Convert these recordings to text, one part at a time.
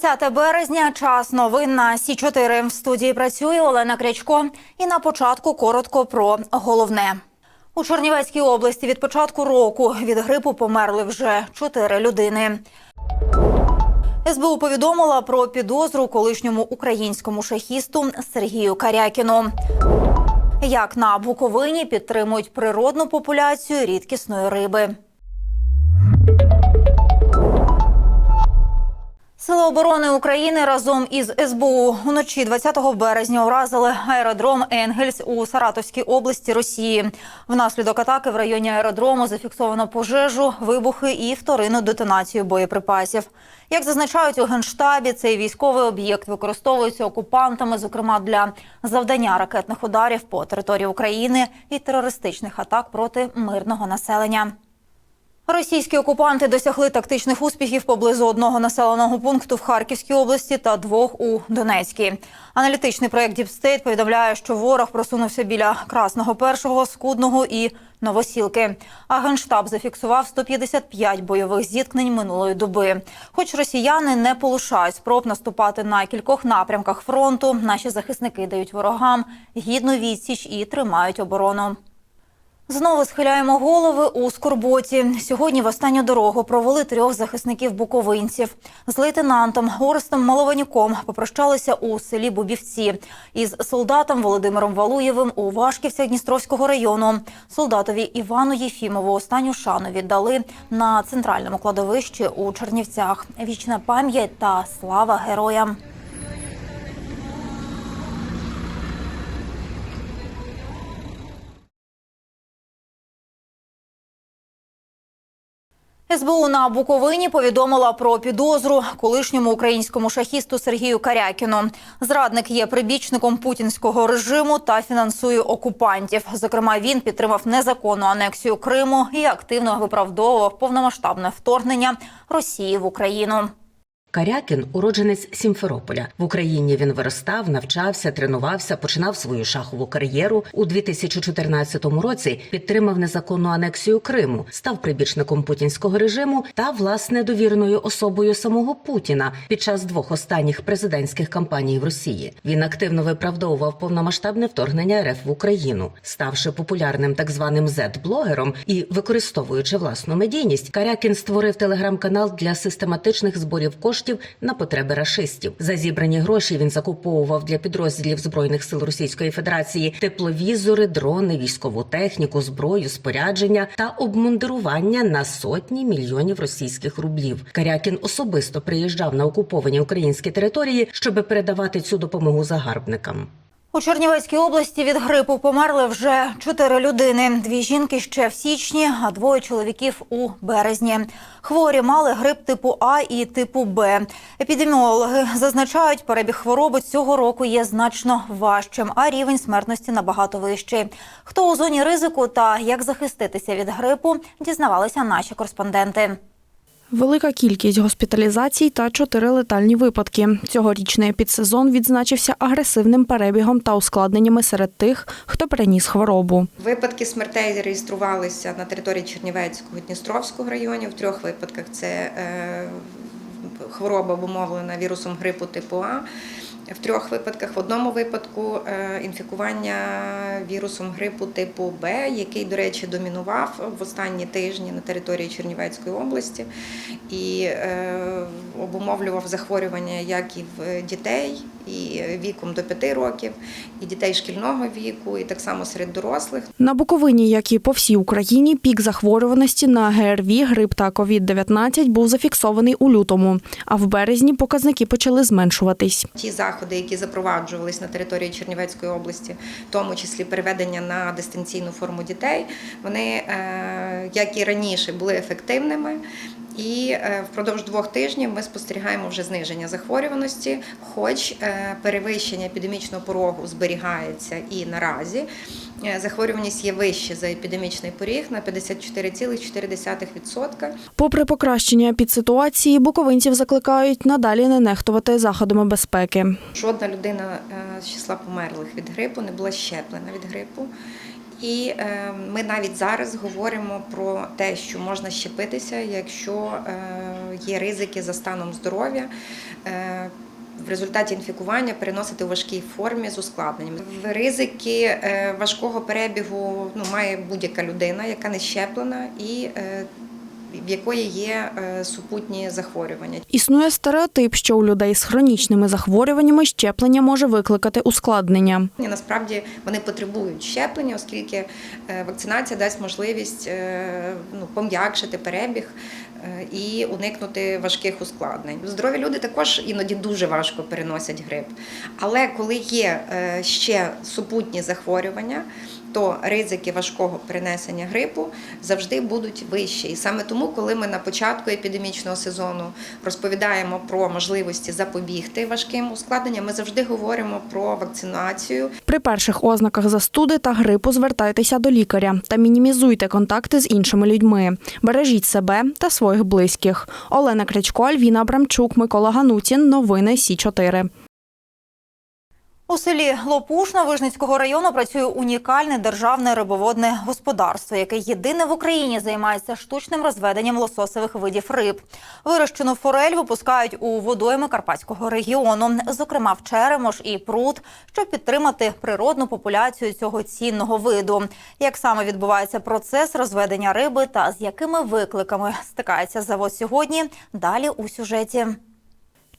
20 березня. Час новин на Сі 4 В студії працює Олена Крячко. І на початку коротко про головне. У Чернівецькій області від початку року від грипу померли вже чотири людини. СБУ повідомила про підозру колишньому українському шахісту Сергію Карякіну. Як на Буковині підтримують природну популяцію рідкісної риби. Сили оборони України разом із СБУ уночі 20 березня уразили аеродром Енгельс у Саратовській області Росії. Внаслідок атаки в районі аеродрому зафіксовано пожежу, вибухи і вторинну детонацію боєприпасів. Як зазначають у генштабі, цей військовий об'єкт використовується окупантами, зокрема для завдання ракетних ударів по території України і терористичних атак проти мирного населення. Російські окупанти досягли тактичних успіхів поблизу одного населеного пункту в Харківській області та двох у Донецькій. Аналітичний проект Діпстейт повідомляє, що ворог просунувся біля Красного Першого, Скудного і Новосілки. А генштаб зафіксував 155 бойових зіткнень минулої доби. Хоч росіяни не полишають спроб наступати на кількох напрямках фронту, наші захисники дають ворогам гідну відсіч і тримають оборону. Знову схиляємо голови у скорботі. Сьогодні в останню дорогу провели трьох захисників буковинців. З лейтенантом Орестом Малованюком попрощалися у селі Бубівці. Із солдатом Володимиром Валуєвим у Вашківцях Дністровського району. Солдатові Івану Єфімову останню шану віддали на центральному кладовищі у Чернівцях. Вічна пам'ять та слава героям. СБУ на Буковині повідомила про підозру колишньому українському шахісту Сергію Карякіну. Зрадник є прибічником путінського режиму та фінансує окупантів. Зокрема, він підтримав незаконну анексію Криму і активно виправдовував повномасштабне вторгнення Росії в Україну. Карякін уродженець Сімферополя. В Україні він виростав, навчався, тренувався, починав свою шахову кар'єру. У 2014 році підтримав незаконну анексію Криму, став прибічником путінського режиму та власне довірною особою самого Путіна під час двох останніх президентських кампаній в Росії. Він активно виправдовував повномасштабне вторгнення РФ в Україну, ставши популярним так званим Z-блогером і використовуючи власну медійність. Карякін створив телеграм-канал для систематичних зборів коштів на потреби рашистів. За зібрані гроші він закуповував для підрозділів збройних сил Російської Федерації тепловізори, дрони, військову техніку, зброю, спорядження та обмундирування на сотні мільйонів російських рублів. Карякін особисто приїжджав на окуповані українські території, щоб передавати цю допомогу загарбникам. У Чернівецькій області від грипу померли вже чотири людини. Дві жінки ще в січні, а двоє чоловіків у березні. Хворі мали грип типу А і типу Б. Епідеміологи зазначають, перебіг хвороби цього року є значно важчим, а рівень смертності набагато вищий. Хто у зоні ризику та як захиститися від грипу, дізнавалися наші кореспонденти. Велика кількість госпіталізацій та чотири летальні випадки. Цьогорічний підсезон відзначився агресивним перебігом та ускладненнями серед тих, хто переніс хворобу. Випадки смертей зареєструвалися на території Чернівецького Дністровського районів. В трьох випадках це е, хвороба обумовлена вірусом грипу типу А. В трьох випадках, в одному випадку е, інфікування вірусом грипу типу Б, який, до речі, домінував в останні тижні на території Чернівецької області і е, обумовлював захворювання як і в дітей, і віком до 5 років, і дітей шкільного віку, і так само серед дорослих. На Буковині, як і по всій Україні, пік захворюваності на ГРВІ, грип та COVID-19 був зафіксований у лютому, а в березні показники почали зменшуватись. Ті заходи, які запроваджувались на території Чернівецької області, в тому числі переведення на дистанційну форму дітей, вони, е, як і раніше, були ефективними. І е, впродовж двох тижнів ми спостерігаємо вже зниження захворюваності, хоч е, перевищення епідемічного порогу зберігається і наразі. е, Захворюваність є вище за епідемічний поріг на 54,4%. Попри покращення підситуації, буковинців закликають надалі не нехтувати заходами безпеки. Жодна людина з числа померлих від грипу не була щеплена від грипу. І е, ми навіть зараз говоримо про те, що можна щепитися, якщо е, є ризики за станом здоров'я. Е, в результаті інфікування переносити у важкій формі з ускладненням. Ризики е, важкого перебігу ну, має будь-яка людина, яка не щеплена і в якої є е, супутні захворювання. Існує стереотип, що у людей з хронічними захворюваннями щеплення може викликати ускладнення. І Насправді вони потребують щеплення, оскільки е, вакцинація дасть можливість е, ну, пом'якшити перебіг і уникнути важких ускладнень. Здорові люди також іноді дуже важко переносять грип. Але коли є ще супутні захворювання, то ризики важкого перенесення грипу завжди будуть вищі. І саме тому, коли ми на початку епідемічного сезону розповідаємо про можливості запобігти важким ускладненням, ми завжди говоримо про вакцинацію. При перших ознаках застуди та грипу звертайтеся до лікаря та мінімізуйте контакти з іншими людьми. Бережіть себе та своїх близьких. Олена Крячко, Альвіна Абрамчук, Микола Ганутін. Новини Сі 4 У селі Лопушно Вижницького району працює унікальне державне рибоводне господарство, яке єдине в Україні займається штучним розведенням лососевих видів риб. Вирощену форель випускають у водойми Карпатського регіону, зокрема в Черемош і Прут, щоб підтримати природну популяцію цього цінного виду. Як саме відбувається процес розведення риби та з якими викликами стикається завод сьогодні? Далі у сюжеті.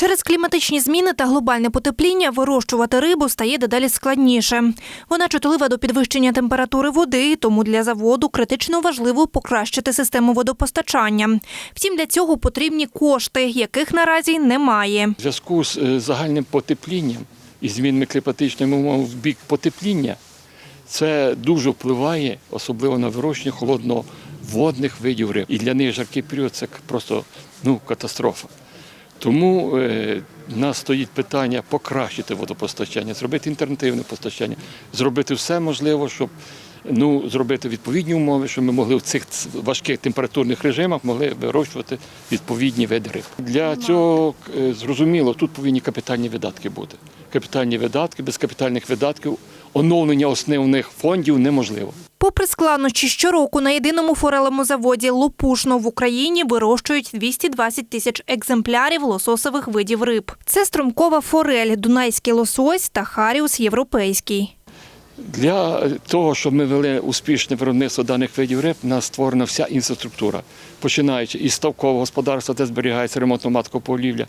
Через кліматичні зміни та глобальне потепління вирощувати рибу стає дедалі складніше. Вона чутлива до підвищення температури води, тому для заводу критично важливо покращити систему водопостачання. Втім, для цього потрібні кошти, яких наразі немає. В зв'язку з е, загальним потеплінням і змінами кліматичних умов в бік потепління це дуже впливає, особливо на вирощення холодноводних видів риб. І для них жаркий період це просто ну, катастрофа. Тому е, в нас стоїть питання покращити водопостачання, зробити інтернативне постачання, зробити все можливе, щоб ну, зробити відповідні умови, щоб ми могли в цих важких температурних режимах могли вирощувати відповідні види риб. Для цього е, зрозуміло, тут повинні капітальні видатки бути. Капітальні видатки, без капітальних видатків оновлення основних фондів неможливо. Попри складнощі, щороку на єдиному форелевому заводі Лопушно в Україні вирощують 220 тисяч екземплярів лососових видів риб. Це струмкова форель, дунайський лосось та харіус європейський. Для того, щоб ми вели успішне виробництво даних видів риб, у нас створена вся інфраструктура, починаючи із ставкового господарства, де зберігається ремонтно матковполівля,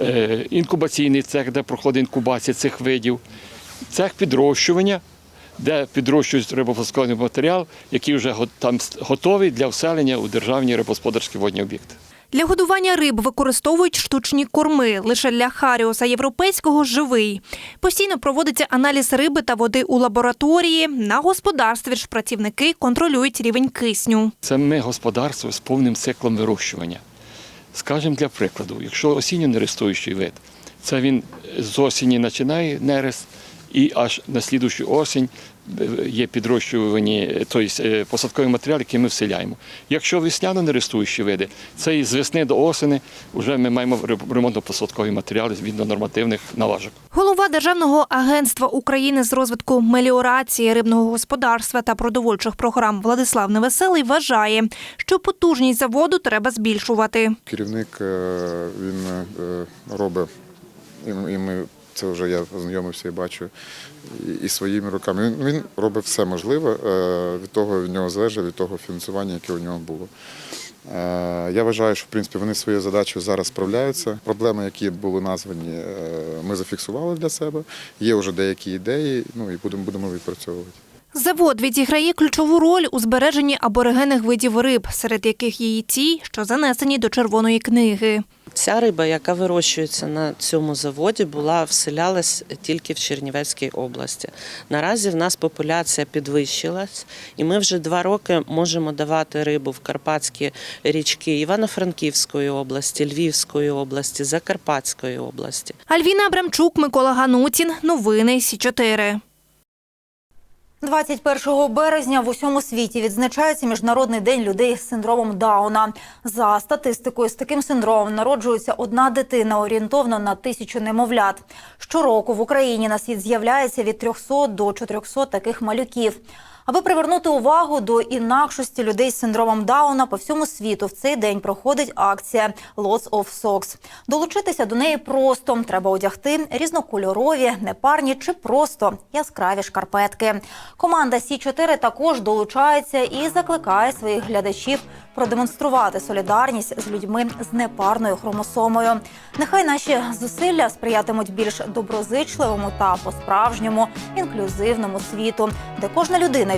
е, інкубаційний цех, де проходить інкубація цих видів, цех підрощування, де підрощують рибогосподарський матеріал, який вже там готовий для вселення у державні рибогосподарські водні об'єкти. Для годування риб використовують штучні корми. Лише для харіуса європейського живий. Постійно проводиться аналіз риби та води у лабораторії. На господарстві ж працівники контролюють рівень кисню. Це ми господарство з повним циклом вирощування. Скажемо для прикладу, якщо осінньо-нерестуючий вид, це він з осені починає нерест і аж на слідущу осінь є підрощувані, тобто е, посадковий матеріал, який ми вселяємо. Якщо весняно-нерестуючі види, це із весни до осені вже ми маємо ремонтно-посадкові матеріали згідно нормативних наважок. Голова Державного агентства України з розвитку меліорації рибного господарства та продовольчих програм Владислав Невеселий вважає, що потужність заводу треба збільшувати. Керівник е, він е, робить, і ми це вже я знайомився і бачу і, своїми руками. Він, він робив все можливе, е, від того від нього залежить, від того фінансування, яке у нього було. Е, Я вважаю, що в принципі вони своєю задачею зараз справляються. Проблеми, які були названі, е, ми зафіксували для себе. Є вже деякі ідеї, ну і будемо будемо відпрацьовувати. Завод відіграє ключову роль у збереженні аборигенних видів риб, серед яких є і ті, що занесені до червоної книги. Ця риба, яка вирощується на цьому заводі, була вселялась тільки в Чернівецькій області. Наразі в нас популяція підвищилась, і ми вже два роки можемо давати рибу в карпатські річки Івано-Франківської області, Львівської області, Закарпатської області. Альвіна Абрамчук, Микола Ганутін. Новини Сі 4 21 березня в усьому світі відзначається Міжнародний день людей з синдромом Дауна. За статистикою, з таким синдромом народжується одна дитина орієнтовно на тисячу немовлят. Щороку в Україні на світ з'являється від 300 до 400 таких малюків. Аби привернути увагу до інакшості людей з синдромом Дауна по всьому світу в цей день проходить акція Lots of Socks. Долучитися до неї просто треба одягти різнокольорові, непарні чи просто яскраві шкарпетки. Команда Сі 4 також долучається і закликає своїх глядачів продемонструвати солідарність з людьми з непарною хромосомою. Нехай наші зусилля сприятимуть більш доброзичливому та по-справжньому інклюзивному світу, де кожна людина